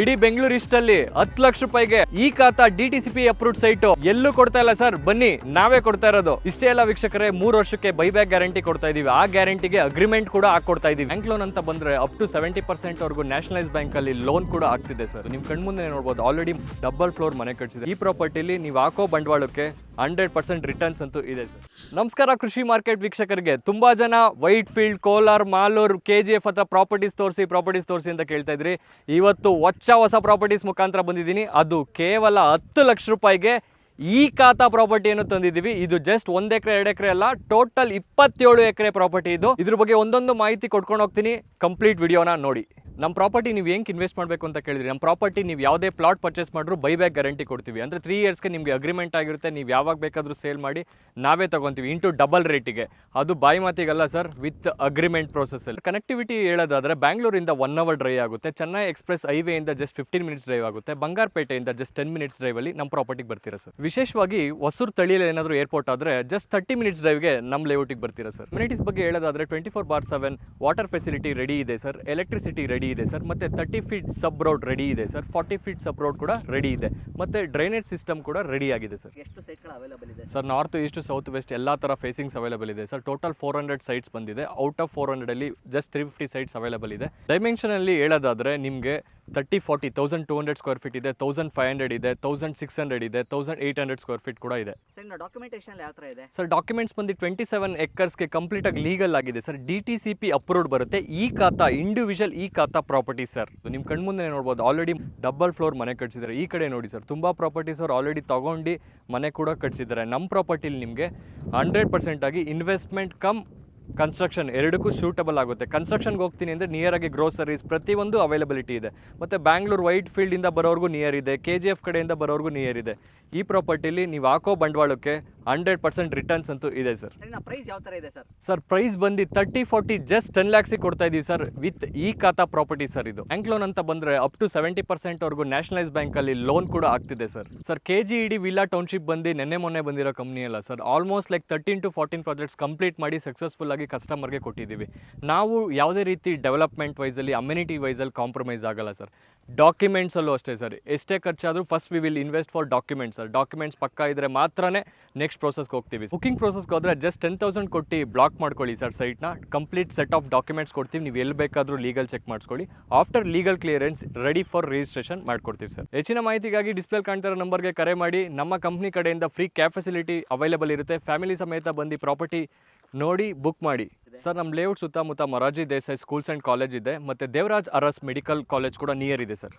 ಇಡೀ ಬೆಂಗಳೂರು ಇಷ್ಟಲ್ಲಿ ಹತ್ತು ಲಕ್ಷ ರೂಪಾಯಿಗೆ ಈ khata D T C P approved site ಎಲ್ಲೂ ಕೊಡ್ತಾ ಇಲ್ಲ ಸರ್ ಬನ್ನಿ, ನಾವೇ ಕೊಡ್ತಾ ಇರೋದು. ಇಷ್ಟೇ ಎಲ್ಲ ವೀಕ್ಷಕರೇ, ಮೂರು ವರ್ಷಕ್ಕೆ ಬೈಬ್ಯಾಕ್ ಗ್ಯಾರಂಟಿ ಕೊಡ್ತಾ ಇದೀವಿ. ಆ ಗ್ಯಾರಂಟಿಗೆ ಅಗ್ರಿಮೆಂಟ್ ಕೂಡ ಹಾಕೊಡ್ತಾ ಇದೀವಿ. ಬ್ಯಾಂಕ್ ಲೋನ್ ಅಂತ ಬಂದ್ರೆ ಅಪ್ ಟು ಸೆವೆಂಟಿ ಪರ್ಸೆಂಟ್ ವರೆಗೂ ನ್ಯಾಷನಲೈಸ್ ಬ್ಯಾಂಕ್ ಅಲ್ಲಿ ಲೋನ್ ಕೂಡ ಆಗ್ತಿದೆ ಸರ್ ನಿಮ್ ಕಣ್ಮುಂದೆ ನೋಡ್ಬೋದು ಆಲ್ರೆಡಿ ಡಬಲ್ ಫ್ಲೋರ್ ಮನೆ ಕಟ್ಸಿದೆ. ಈ ಪ್ರಾಪರ್ಟಿಲಿ ನೀವು ಹಾಕೋ ಬಂಡವಾಳಕ್ಕೆ ಹಂಡ್ರೆಡ್ ಪರ್ಸೆಂಟ್ ರಿಟರ್ನ್ಸ್ ಅಂತೂ ಇದೆ ಸರ್ ನಮಸ್ಕಾರ ಕೃಷಿ ಮಾರ್ಕೆಟ್ ವೀಕ್ಷಕರಿಗೆ. ತುಂಬಾ ಜನ Whitefield Kolar, Malur K G F ಅಥವಾ ಪ್ರಾಪರ್ಟೀಸ್ ತೋರಿಸಿ ಪ್ರಾಪರ್ಟೀಸ್ ತೋರಿಸಿ ಅಂತ ಕೇಳ್ತಾ ಇದ್ರಿ. ಇವತ್ತು ಹೊಚ್ಚ ಹೊಸ ಪ್ರಾಪರ್ಟೀಸ್ ಮುಖಾಂತರ ಬಂದಿದ್ದೀನಿ. ಅದು ಕೇವಲ ಹತ್ತು ಲಕ್ಷ ರೂಪಾಯಿಗೆ ಈ ಖಾತಾ ಪ್ರಾಪರ್ಟಿಯನ್ನು ತಂದಿದ್ದೀವಿ. ಇದು ಜಸ್ಟ್ ಒಂದ್ ಎಕರೆ, ಎರಡು ಎಕರೆ ಅಲ್ಲ, ಟೋಟಲ್ ಇಪ್ಪತ್ತೇಳು ಎಕರೆ ಪ್ರಾಪರ್ಟಿ ಇದು. ಇದ್ರ ಬಗ್ಗೆ ಒಂದೊಂದು ಮಾಹಿತಿ ಕೊಟ್ಕೊಂಡು ಹೋಗ್ತೀನಿ. ಕಂಪ್ಲೀಟ್ ವಿಡಿಯೋನ ನೋಡಿ. ನಮ್ಮ ಪ್ರಾಪರ್ಟಿ ನೀವು ಹೆಂಗೆ ಇನ್ವೆಸ್ಟ್ ಮಾಡಬೇಕು ಅಂತ ಕೇಳಿದ್ರಿ? ನಮ್ಮ ಪ್ರಾಪರ್ಟಿ ನೀವು ಯಾವುದೇ ಪ್ಲಾಟ್ ಪರ್ಚೇಸ್ ಮಾಡಿದ್ರು ಬೈಬ್ಯಾಕ್ ಗ್ಯಾರಂಟಿ ಕೊಡ್ತೀವಿ. ಅಂದರೆ ತ್ರೀ ಇಯರ್ಸ್ಗೆ ನಿಮಗೆ ಅಗ್ರಿಮೆಂಟ್ ಆಗಿರುತ್ತೆ, ನೀವು ಯಾವಾಗ ಬೇಕಾದರೂ ಸೇಲ್ ಮಾಡಿ ನಾವೇ ತೊಗೊತೀವಿ ಇಂಟು ಡಬಲ್ ರೇಟಿಗೆ ಅದು ಬಾಯಿ ಮಾತಿಗಲ್ಲ ಸರ್ ವಿತ್ ಅಗ್ರಿಮೆಂಟ್ ಪ್ರೋಸೆಸ್ಸಲ್ಲಿ ಕನೆಕ್ಟಿವಿಟಿ ಹೇಳೋದಾದ್ರೆ ಬ್ಯಾಂಗ್ಳೂರಿಂದ ಒನ್ ಅವರ್ ಡ್ರೈವ್ ಆಗುತ್ತೆ ಚೆನ್ನೈ ಎಕ್ಸ್ಪ್ರೆಸ್ ಹೈವೇಯಿಂದ ಜಸ್ಟ್ ಫಿಫ್ಟೀನ್ ಮಿನಿಟ್ಸ್ ಡ್ರೈವ್ ಆಗುತ್ತೆ ಬಂಗಾರಪೇಟೆಯಿಂದ ಜಸ್ಟ್ ಟೆನ್ ಮಿನಿಟ್ಸ್ ಡ್ರೈವಲ್ಲಿ ನಮ್ಮ ಪ್ರಾಪರ್ಟಿಗೆ ಬರ್ತೀರಾ ಸರ್ ವಿಶೇಷವಾಗಿ ಹೊಸೂರು ತಳಿಯಲ್ಲಿ ಏನಾದರೂ ಏರ್ಪೋರ್ಟ್ ಆದರೆ ಜಸ್ಟ್ ತರ್ಟಿ ಮಿನಿಟ್ಸ್ ಡ್ರೈವ್ಗೆ ನಮ್ಮ ಲೇಔಟಿಗೆ ಬರ್ತೀರಾ ಸರ್ ಅಮ್ಯುನಿಟೀಸ್ ಬಗ್ಗೆ ಹೇಳೋದಾದ್ರೆ twenty four bar seven water facility ready ಇದೆ ಸರ್ ಎಲೆಕ್ಟ್ರಿಸಿಟಿ ರೆಡಿ ಇದೆ ಸರ್. ಮತ್ತೆ thirty feet sub road ready ಇದೆ sir. Forty feet sub road ಕೂಡ ರೆಡಿ ಇದೆ. ಮತ್ತೆ ಡ್ರೈನೇಜ್ ಸಿಸ್ಟಮ್ ಕೂಡ ರೆಡಿ ಆಗಿದೆ ಸರ್. ಎಷ್ಟು ಸೈಟ್ಗಳು ಅವೈಲೇಬಲ್ ಇದೆ? Sir north east south west ಎಲ್ಲ ಥರ ಫೇಸಿಂಗ್ಸ್ ಅವೈಲೇಬಲ್ ಇದೆ sir. Total four hundred sites ಬಂದಿದೆ. Out of four ಹಂಡ್ರೆಡಲ್ಲಿ just three fifty sites available ಇದೆ. ಡೈಮೆನ್ಷನಲ್ಲಿ ಹೇಳೋದಾದ್ರೆ ನಿಮಗೆ thirty forty thousand two hundred square feet ಇದೆ ತೌಸಂಡ್ ಫೈವ್ ಹಂಡ್ರೆಡ್ ಇದೆ thousand six hundred ಇದೆ thousand eight hundred square feet ಕೂಡ ಇದೆ. Sir documentation ಯಾವ ಥರ ಇದೆ? ಸರ್ ಡಾಕ್ಯುಮೆಂಟ್ಸ್ ಬಂದು ಟ್ವೆಂಟಿ ಸೆವೆನ್ ಎಕರ್ಸ್ಗೆ ಕಂಪ್ಲೀಟ್ ಆಗಿ ಲೀಗಲ್ ಆಗಿದೆ. Sir D T C P approved ಬರುತ್ತೆ. ಈ ಖಾತಾ ಇಂಡಿವಿಜುವಲ್ ಈ ಖಾತಾ ಪ್ರಾಪರ್ಟಿ ಸರ್ ನಿಮ್ಮ ಕಣ್ಮುಂದೆ ನೋಡ್ಬೋದು ಆಲ್ರೆಡಿ ಡಬಲ್ ಫ್ಲೋರ್ ಮನೆ ಕಟ್ಸಿದ್ದಾರೆ. ಈ ಕಡೆ ನೋಡಿ ಸರ್ ತುಂಬ ಪ್ರಾಪರ್ಟೀಸ್ ಅವ್ರು ಆಲ್ರೆಡಿ ತೊಗೊಂಡು ಮನೆ ಕೂಡ ಕಟ್ಸಿದ್ದಾರೆ. ನಮ್ಮ ಪ್ರಾಪರ್ಟಿಲಿ ನಿಮಗೆ ಹಂಡ್ರೆಡ್ ಪರ್ಸೆಂಟ್ ಆಗಿ ಇನ್ವೆಸ್ಟ್ಮೆಂಟ್ ಕಮ್ ಕನ್ಸ್ಟ್ರಕ್ಷನ್ ಎರಡಕ್ಕೂ ಸೂಟಬಲ್ ಆಗುತ್ತೆ. ಕನ್ಸ್ಟ್ರಕ್ಷನ್ಗೆ ಹೋಗ್ತೀನಿ ಅಂದರೆ ನಿಯರ್ ಆಗಿ ಗ್ರೋಸರೀಸ್ ಪ್ರತಿಯೊಂದು ಅವೈಲಬಿಲಿಟಿ ಇದೆ. ಮತ್ತು ಬ್ಯಾಂಗ್ಳೂರ್ ವೈಟ್ ಫೀಲ್ಡಿಂದ ಬರೋರ್ಗೂ ನಿಯರ್ ಇದೆ ಕೆ ಜಿ ಎಫ್ ಕಡೆಯಿಂದ ಬರೋರ್ಗೂ ನಿಯರ್ ಇದೆ. ಈ ಪ್ರಾಪರ್ಟಿಲಿ ನೀವು ಹಾಕೋ ಬಂಡವಾಳಕ್ಕೆ ಹಂಡ್ರೆಡ್ ಪರ್ಸೆಂಟ್ ರಿಟರ್ನ್ಸ್ ಅಂತೂ ಇದೆ ಸರ್ ಪ್ರೈಸ್ ಯಾವ ಥರ ಇದೆ ಸರ್ ಸರ್ ಪ್ರೈಸ್ ಬಂದು ತರ್ಟಿ ಫೋರ್ಟಿ ಜಸ್ಟ್ ಟೆನ್ ಲ್ಯಾಕ್ಸಿಗೆ ಕೊಡ್ತಾ ಇದೀವಿ ಸರ್ ವಿತ್ ಈ ಖಾತಾ ಪ್ರಾಪರ್ಟಿ ಸರ್ ಇದು. ಬ್ಯಾಂಕ್ ಲೋನ್ ಅಂತ ಬಂದ್ರೆ ಅಪ್ ಟು ಸೆವೆಂಟಿ ಪರ್ಸೆಂಟ್ ವರೆಗೂ ನ್ಯಾಷನಲೈಸ್ ಬ್ಯಾಂಕ್ ಅಲ್ಲಿ ಲೋನ್ ಕೂಡ ಆಗ್ತಿದೆ sir sir K G ED villa township ಬಂದು ನೆನ್ನೆ ಮೊನ್ನೆ ಬಂದಿರೋ ಕಂಪ್ನಿ ಅಲ್ಲ sir almost like thirteen to fourteen projects complete ಮಾಡಿ ಸಕ್ಸಸ್ಫುಲ್ ಆಗಿ ಕಸ್ಟಮರ್ಗೆ ಕೊಟ್ಟಿದ್ದೀವಿ. ನಾವು ಯಾವುದೇ ರೀತಿ ಡೆವಲಪ್ಮೆಂಟ್ ವೈಸಲ್ಲಿ ಅಮ್ಯುನಿಟಿ ವೈಸಲ್ಲಿ ಕಾಂಪ್ರಮೈಸ್ ಆಗಲ್ಲ ಸರ್. ಡಾಕ್ಯುಮೆಂಟ್ಸಲ್ಲೂ ಅಷ್ಟೇ ಸರ್. ಎಷ್ಟೇ ಖರ್ಚಾದರೂ first we will invest for documents sir. Documents ಪಕ್ಕ ಇದ್ರೆ ಮಾತ್ರನೇ ನೆಕ್ಸ್ಟ್ ಪ್ರೋಸೆಸ್ಗೆ ಹೋಗ್ತೀವಿ ಬುಕಿಂಗ್ ಪ್ರೋಸೆಸ್ಗೆ ಹೋದರೆ ಜಸ್ಟ್ ಟೆನ್ ತೌಸಂಡ್ ಕೊಟ್ಟು ಬ್ಲಾಕ್ ಮಾಡ್ಕೊಳ್ಳಿ ಸರ್ ಸೈಟ್ನ ಕಂಪ್ಲೀಟ್ ಸೆಟ್ ಆಫ್ ಡಾಕ್ಯುಮೆಂಟ್ಸ್ ಕೊಡ್ತೀವಿ. ನೀವು ಎಲ್ಲಿ ಬೇಕಾದರೂ ಲೀಗಲ್ ಚೆಕ್ ಮಾಡಿಸ್ಕೊಳ್ಳಿ. After legal clearance ready for registration ಮಾಡ್ಕೊಡ್ತೀವಿ ಸರ್. ಹೆಚ್ಚಿನ ಮಾಹಿತಿಗಾಗಿ ಡಿಸ್ಪ್ಲೇ ಕಾಣ್ತಿರೋ ನಂಬರ್ಗೆ ಕರೆ ಮಾಡಿ. ನಮ್ಮ ಕಂಪ್ನಿ ಕಡೆಯಿಂದ ಫ್ರೀ ಕ್ಯಾಬ್ ಫೆಸಿಲಿಟಿ ಅವೈಲೇಬಲ್ ಇರುತ್ತೆ. ಫ್ಯಾಮಿಲಿ ಸಮೇತ ಬಂದು ಪ್ರಾಪರ್ಟಿ ನೋಡಿ ಬುಕ್ ಮಾಡಿ. ಸರ್ ನಮ್ಮ ಲೇಔಟ್ ಸುತ್ತಮುತ್ತ Morarji Desai schools and college ಇದೆ, ಮತ್ತು ದೇವರಾಜ್ ಅರಸ್ ಮೆಡಿಕಲ್ ಕಾಲೇಜ್ ಕೂಡ ನಿಯರ್ ಇದೆ ಸರ್